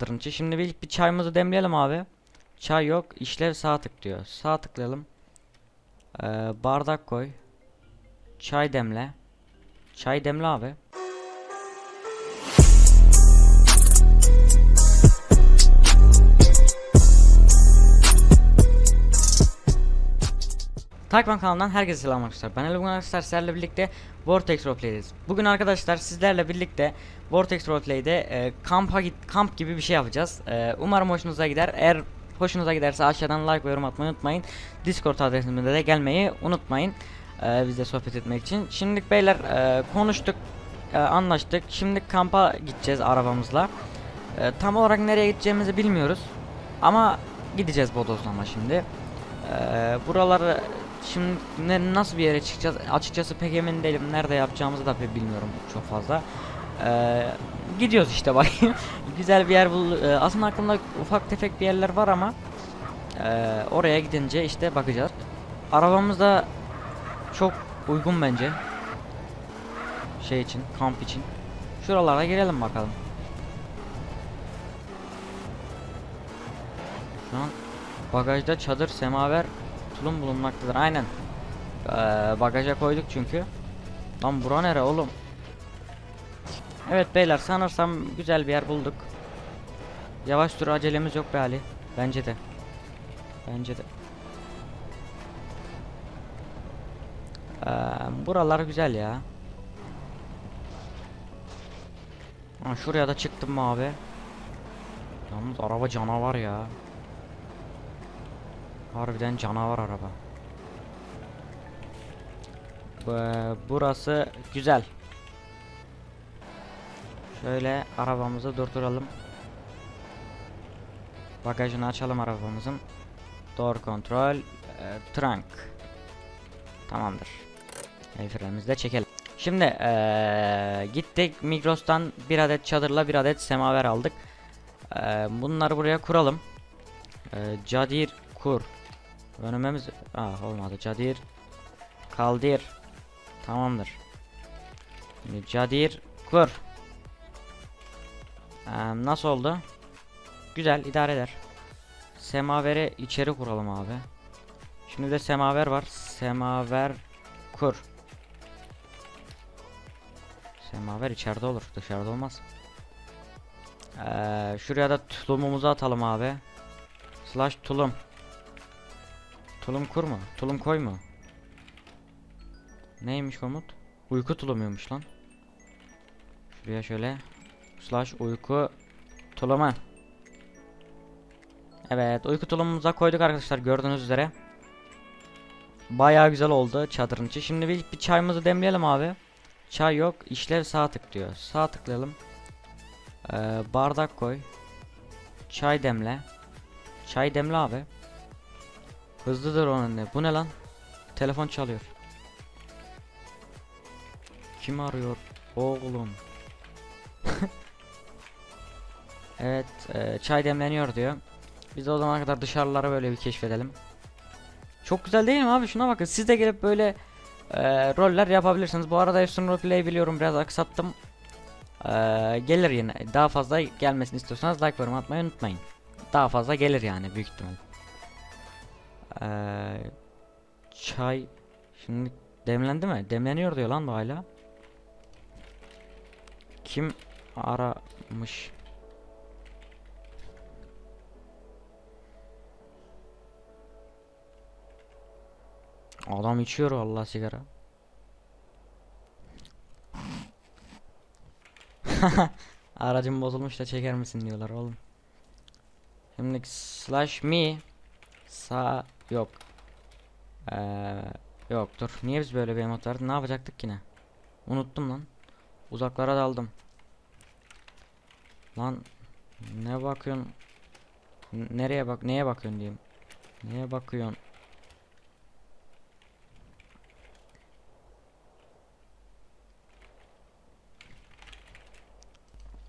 Dırınçı. Şimdi bir, bir çayımızı demleyelim abi. Çay yok. işlev sağ tık diyor. Sağ tıklayalım. Ee, bardak koy. Çay demle. Çay demle abi. Takman kanalından herkese selam arkadaşlar. Ben Ali bugün arkadaşlar sizlerle birlikte Vortex Roleplay'deyiz. Bugün arkadaşlar sizlerle birlikte Vortex Roleplay'de e, kampa git kamp gibi bir şey yapacağız. E, umarım hoşunuza gider. Eğer hoşunuza giderse aşağıdan like ve yorum atmayı unutmayın. Discord adresimizde de gelmeyi unutmayın. E, bizle sohbet etmek için. Şimdilik beyler e, konuştuk, e, anlaştık. Şimdi kampa gideceğiz arabamızla. E, tam olarak nereye gideceğimizi bilmiyoruz. Ama gideceğiz bodozlama şimdi. Ee, buraları şimdi ne, nasıl bir yere çıkacağız? Açıkçası pek emin değilim. Nerede yapacağımızı da pek bilmiyorum çok fazla. Ee, gidiyoruz işte bakayım güzel bir yer bul ee, aslında aklımda ufak tefek bir yerler var ama ee, oraya gidince işte bakacağız. Arabamız da çok uygun bence. Şey için kamp için. Şuralara girelim bakalım. Şu an Bagajda çadır, semaver, tulum bulunmaktadır. Aynen. Ee, bagaja koyduk çünkü. Lan bura nere oğlum? Evet beyler sanırsam güzel bir yer bulduk. Yavaş dur acelemiz yok be Ali. Bence de. Bence de. Ee, buralar güzel ya. Ha, şuraya da çıktım abi? Yalnız araba canavar ya. Harbiden canavar araba. Bu- Burası güzel. Şöyle arabamızı durduralım. Bagajını açalım arabamızın. Door control, e, trunk. Tamamdır. El frenimizi de çekelim. Şimdi eee, gittik Migros'tan bir adet çadırla bir adet semaver aldık. Eee, bunları buraya kuralım. Eee Cadir kur. Önümemiz ah olmadı. Cadir kaldır. Tamamdır. Şimdi Cadir kur. Eee, nasıl oldu? Güzel idare eder. Semaveri içeri kuralım abi. Şimdi de semaver var. Semaver kur. Semaver içeride olur. Dışarıda olmaz. Eee, şuraya da tulumumuzu atalım abi. Slash tulum. Tulum kur mu? Tulum koy mu? Neymiş komut? Uyku tulumuymuş lan. Şuraya şöyle. Slash uyku tulumu. Evet uyku tulumumuza koyduk arkadaşlar gördüğünüz üzere. Bayağı güzel oldu çadırın içi. Şimdi bir, bir çayımızı demleyelim abi. Çay yok. işlev sağ tık diyor. Sağ tıklayalım. Ee, bardak koy. Çay demle. Çay demle abi. Hızlıdır onun ne? Bu ne lan? Telefon çalıyor. Kim arıyor? Oğlum. evet, e, çay demleniyor diyor. Biz de o zamana kadar dışarıları böyle bir keşfedelim. Çok güzel değil mi abi? Şuna bakın. Siz de gelip böyle e, roller yapabilirsiniz. Bu arada Efsun Roleplay biliyorum biraz aksattım. E, gelir yine. Daha fazla gelmesini istiyorsanız like yorum atmayı unutmayın. Daha fazla gelir yani büyük ihtimal. Ee, çay şimdi demlendi mi? Demleniyor diyor lan bu hala. Kim aramış? Adam içiyor vallahi sigara. Aracım bozulmuş da çeker misin diyorlar oğlum. Şimdi slash me Sağ yok. Ee, yok dur. Niye biz böyle bir emot verdik? Ne yapacaktık yine? Unuttum lan. Uzaklara daldım. Lan ne bakıyorsun? Nereye bak? Neye bakıyorsun diyeyim? Neye bakıyorsun?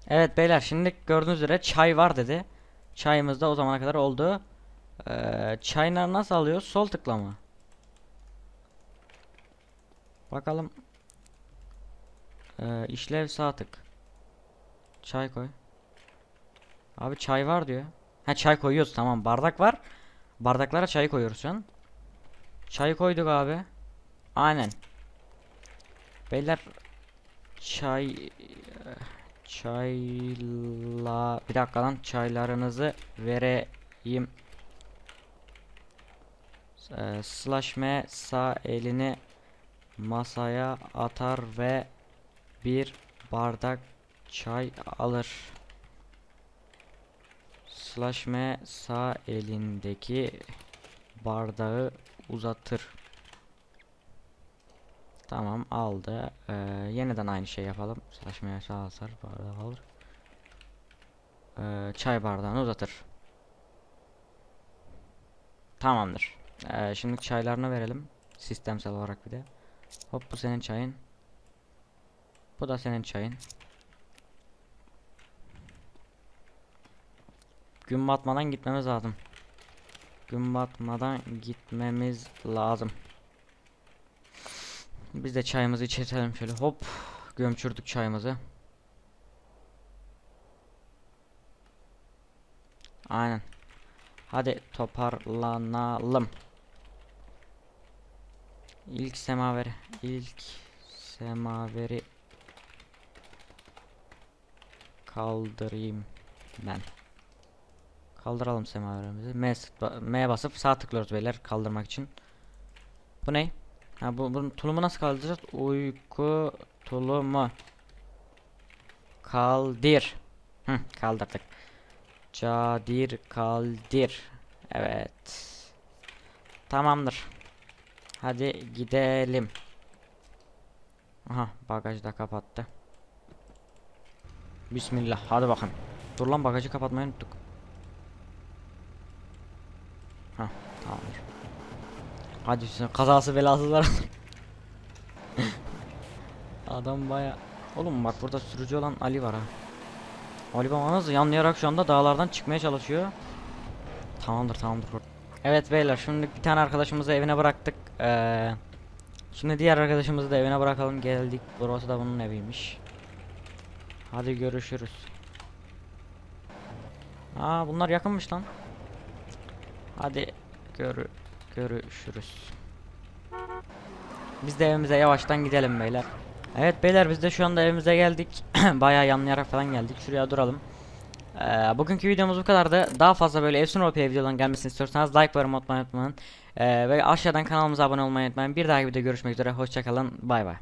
Evet beyler şimdi gördüğünüz üzere çay var dedi. Çayımız da o zamana kadar oldu. Ee, nasıl alıyor? Sol tıklama. Bakalım. Ee, işlev sağ tık. Çay koy. Abi çay var diyor. Ha çay koyuyoruz tamam. Bardak var. Bardaklara çay koyuyoruz şu an. Çay koyduk abi. Aynen. Beyler çay çayla bir dakika lan çaylarınızı vereyim. Ee, slash m sağ elini masaya atar ve bir bardak çay alır. Slash M sağ elindeki bardağı uzatır. Tamam aldı. Ee, yeniden aynı şey yapalım. Slash M sağ alır bardağı alır. Ee, çay bardağını uzatır. Tamamdır. Ee, şimdi çaylarını verelim. Sistemsel olarak bir de. Hop bu senin çayın. Bu da senin çayın. Gün batmadan gitmemiz lazım. Gün batmadan gitmemiz lazım. Biz de çayımızı içelim şöyle hop. Gömçürdük çayımızı. Aynen. Hadi toparlanalım. İlk semaveri. ilk semaveri kaldırayım ben. Kaldıralım semaverimizi. M, s- M basıp sağ tıklıyoruz beyler kaldırmak için. Bu ne? Ha bu bunun tulumu nasıl kaldıracağız? Uyku tulumu. Kaldır. Hı, kaldırdık. Cadir kaldır. Evet. Tamamdır. Hadi gidelim. Aha bagajı da kapattı. Bismillah hadi bakın. Dur lan bagajı kapatmayı unuttuk. Ha tamamdır. Hadi üstüne kazası belası var. Adam baya. Oğlum bak burada sürücü olan Ali var ha. Ali baba nasıl yanlayarak şu anda dağlardan çıkmaya çalışıyor. Tamamdır tamamdır. Evet beyler şimdi bir tane arkadaşımızı evine bıraktık. Ee, şimdi diğer arkadaşımızı da evine bırakalım geldik. Burası da bunun eviymiş. Hadi görüşürüz. Aa bunlar yakınmış lan. Hadi görü görüşürüz. Biz de evimize yavaştan gidelim beyler. Evet beyler biz de şu anda evimize geldik. Bayağı yanlayarak falan geldik. Şuraya duralım. Ee, bugünkü videomuz bu kadardı. Daha fazla böyle Efsun Roleplay videoların gelmesini istiyorsanız like ve unutmayın. Ee, ve aşağıdan kanalımıza abone olmayı unutmayın. Bir dahaki videoda görüşmek üzere. Hoşçakalın. Bay bay.